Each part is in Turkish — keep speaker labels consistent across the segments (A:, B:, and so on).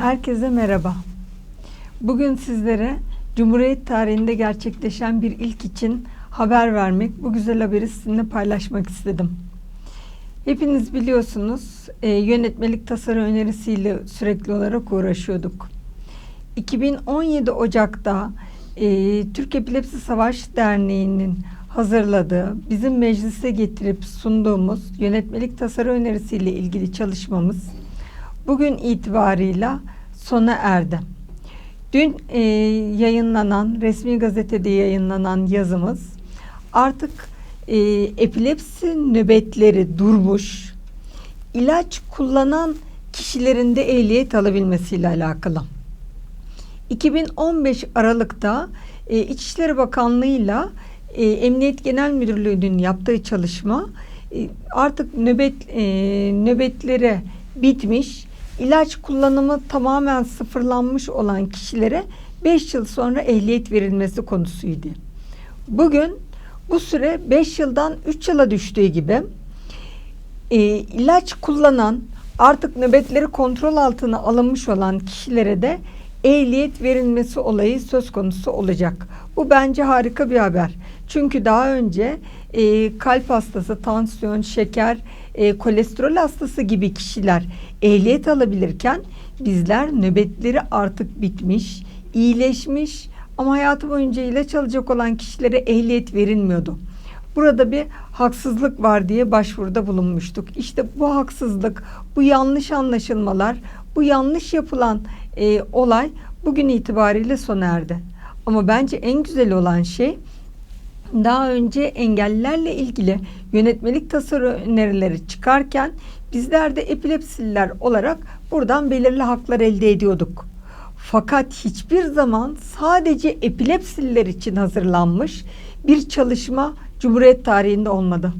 A: Herkese merhaba. Bugün sizlere Cumhuriyet tarihinde gerçekleşen bir ilk için haber vermek, bu güzel haberi sizinle paylaşmak istedim. Hepiniz biliyorsunuz e, yönetmelik tasarı önerisiyle sürekli olarak uğraşıyorduk. 2017 Ocak'ta e, Türk Epilepsi Savaş Derneği'nin hazırladığı, bizim meclise getirip sunduğumuz yönetmelik tasarı önerisiyle ilgili çalışmamız bugün itibarıyla sona erdi. Dün e, yayınlanan, resmi gazetede yayınlanan yazımız artık e, epilepsi nöbetleri durmuş, ilaç kullanan kişilerin de ehliyet alabilmesiyle alakalı. 2015 Aralık'ta e, İçişleri Bakanlığı'yla e, Emniyet Genel Müdürlüğü'nün yaptığı çalışma e, artık nöbet e, nöbetlere bitmiş, ilaç kullanımı tamamen sıfırlanmış olan kişilere 5 yıl sonra ehliyet verilmesi konusuydu. Bugün bu süre 5 yıldan 3 yıla düştüğü gibi e, ilaç kullanan artık nöbetleri kontrol altına alınmış olan kişilere de ehliyet verilmesi olayı söz konusu olacak. Bu bence harika bir haber. Çünkü daha önce e, kalp hastası, tansiyon, şeker, e, kolesterol hastası gibi kişiler ehliyet alabilirken bizler nöbetleri artık bitmiş, iyileşmiş ama hayatı boyunca ilaç alacak olan kişilere ehliyet verilmiyordu. Burada bir haksızlık var diye başvuruda bulunmuştuk. İşte bu haksızlık, bu yanlış anlaşılmalar, bu yanlış yapılan e, olay bugün itibariyle sona erdi. Ama bence en güzel olan şey daha önce engellilerle ilgili yönetmelik tasarı önerileri çıkarken bizler de epilepsililer olarak buradan belirli haklar elde ediyorduk. Fakat hiçbir zaman sadece epilepsililer için hazırlanmış bir çalışma Cumhuriyet tarihinde olmadı.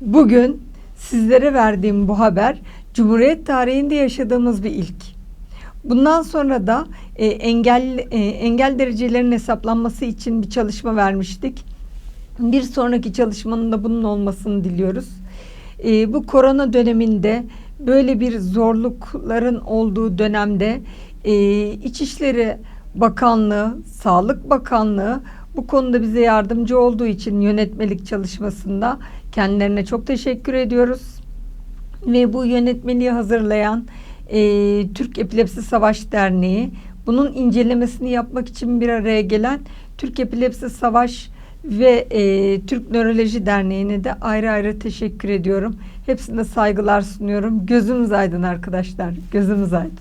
A: Bugün sizlere verdiğim bu haber Cumhuriyet tarihinde yaşadığımız bir ilk. Bundan sonra da e, engel e, engel derecelerinin hesaplanması için bir çalışma vermiştik. Bir sonraki çalışmanın da bunun olmasını diliyoruz. E, bu korona döneminde böyle bir zorlukların olduğu dönemde e, İçişleri Bakanlığı, Sağlık Bakanlığı bu konuda bize yardımcı olduğu için yönetmelik çalışmasında kendilerine çok teşekkür ediyoruz. Ve bu yönetmeliği hazırlayan e, Türk Epilepsi Savaş Derneği bunun incelemesini yapmak için bir araya gelen Türk Epilepsi Savaş ve e, Türk Nöroloji Derneği'ne de ayrı ayrı teşekkür ediyorum. Hepsine saygılar sunuyorum. Gözümüz aydın arkadaşlar. Gözümüz aydın.